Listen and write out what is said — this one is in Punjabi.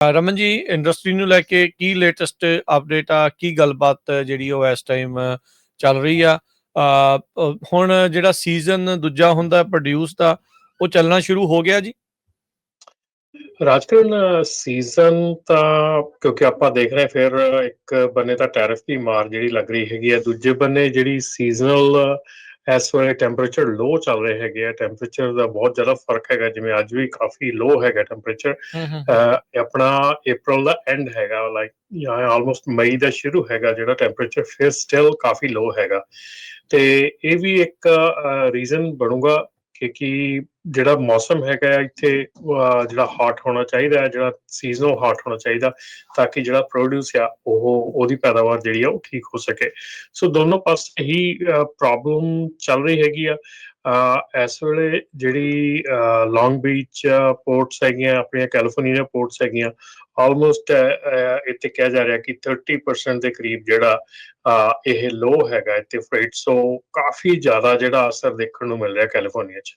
ਰਮਨ ਜੀ ਇੰਡਸਟਰੀ ਨੂੰ ਲੈ ਕੇ ਕੀ ਲੇਟੈਸਟ ਅਪਡੇਟ ਆ? ਕੀ ਗੱਲਬਾਤ ਜਿਹੜੀ ਉਹ ਇਸ ਟਾਈਮ ਚੱਲ ਰਹੀ ਆ? ਹੁਣ ਜਿਹੜਾ ਸੀਜ਼ਨ ਦੂਜਾ ਹੁੰਦਾ ਪ੍ਰੋਡਿਊਸ ਦਾ, ਉਹ ਚੱਲਣਾ ਸ਼ੁਰੂ ਹੋ ਗਿਆ ਜੀ? ਰਾਜਕਰਨ ਸੀਜ਼ਨ ਤਾਂ ਕਿਉਂਕਿ ਆਪਾਂ ਦੇਖ ਰਹੇ ਫਿਰ ਇੱਕ ਬੰਨੇ ਤਾਂ ਟੈਰਿਫ ਦੀ ਮਾਰ ਜਿਹੜੀ ਲੱਗ ਰਹੀ ਹੈਗੀ ਹੈ, ਦੂਜੇ ਬੰਨੇ ਜਿਹੜੀ ਸੀਜ਼ਨਲ ਇਸ ਵੇਲੇ ਟੈਂਪਰੇਚਰ ਲੋ ਚੱਲ ਰਹੇ ਹੈਗੇ ਆ। ਟੈਂਪਰੇਚਰ ਦਾ ਬਹੁਤ ਜ਼ਿਆਦਾ ਫ਼ਰਕ ਹੈਗਾ ਜਿਵੇਂ ਅੱਜ ਵੀ ਕਾਫੀ ਲੋ ਹੈਗਾ ਟੈਂਪਰੇਚਰ ਆਪਣਾ April ਦਾ ਐਂਡ ਹੈਗਾ ਲਾਈਕ ਜਾਂ ਆਲਮੋਸਟ ਮਈ ਦਾ ਸ਼ੁਰੂ ਹੈਗਾ ਜਿਹੜਾ ਟੈਂਪਰੇਚਰ ਫਿਰ ਸਟਿਲ ਕਾਫੀ ਲੋ ਹੈਗਾ। ਤੇ ਇਹ ਵੀ ਇੱਕ ਰੀਜ਼ਨ ਬਣੂਗਾ ਕਿ ਕਿ ਜਿਹੜਾ ਮੌਸਮ ਹੈਗਾ ਹੈ ਇੱਥੇ ਜਿਹੜਾ ਹਾਟ ਹੋਣਾ ਚਾਹੀਦਾ ਹੈ ਜਿਹੜਾ ਸੀਜ਼ਨਲ ਹਾਟ ਹੋਣਾ ਚਾਹੀਦਾ, ਤਾਂ ਕਿ ਜਿਹੜਾ ਪ੍ਰੋਡਿਊਸ ਆ, ਉਹ, ਉਹਦੀ ਪੈਦਾਵਾਰ ਜਿਹੜੀ ਆ, ਉਹ ਠੀਕ ਹੋ ਸਕੇ। ਸੋ ਦੋਨੋਂ ਪਾਸੇ ਹੀ ਪ੍ਰੋਬਲਮ ਚੱਲ ਰਹੀ ਹੈਗੀ ਆ। ਇਸ ਵੇਲੇ ਜਿਹੜੀ ਲੌਂਗ ਬੀਚ ਪੋਰਟਸ ਹੈਗੀਆਂ, ਆਪਣੀਆਂ ਕੈਲੀਫੋਰਨੀਆ ਪੋਰਟਸ ਹੈਗੀਆਂ ਆਲਮੋਸਟ ਇੱਥੇ ਕਿਹਾ ਜਾ ਰਿਹਾ ਕਿ 30% ਦੇ ਕਰੀਬ ਜਿਹੜਾ ਇਹ ਲੋ ਹੈਗਾ ਇੱਥੇ ਫreight ਸੋ ਕਾਫੀ ਜ਼ਿਆਦਾ ਜਿਹੜਾ ਅਸਰ ਦੇਖਣ ਨੂੰ ਮਿਲ ਰਿਹਾ ਕੈਲੀਫੋਰਨੀਆ 'ਚ।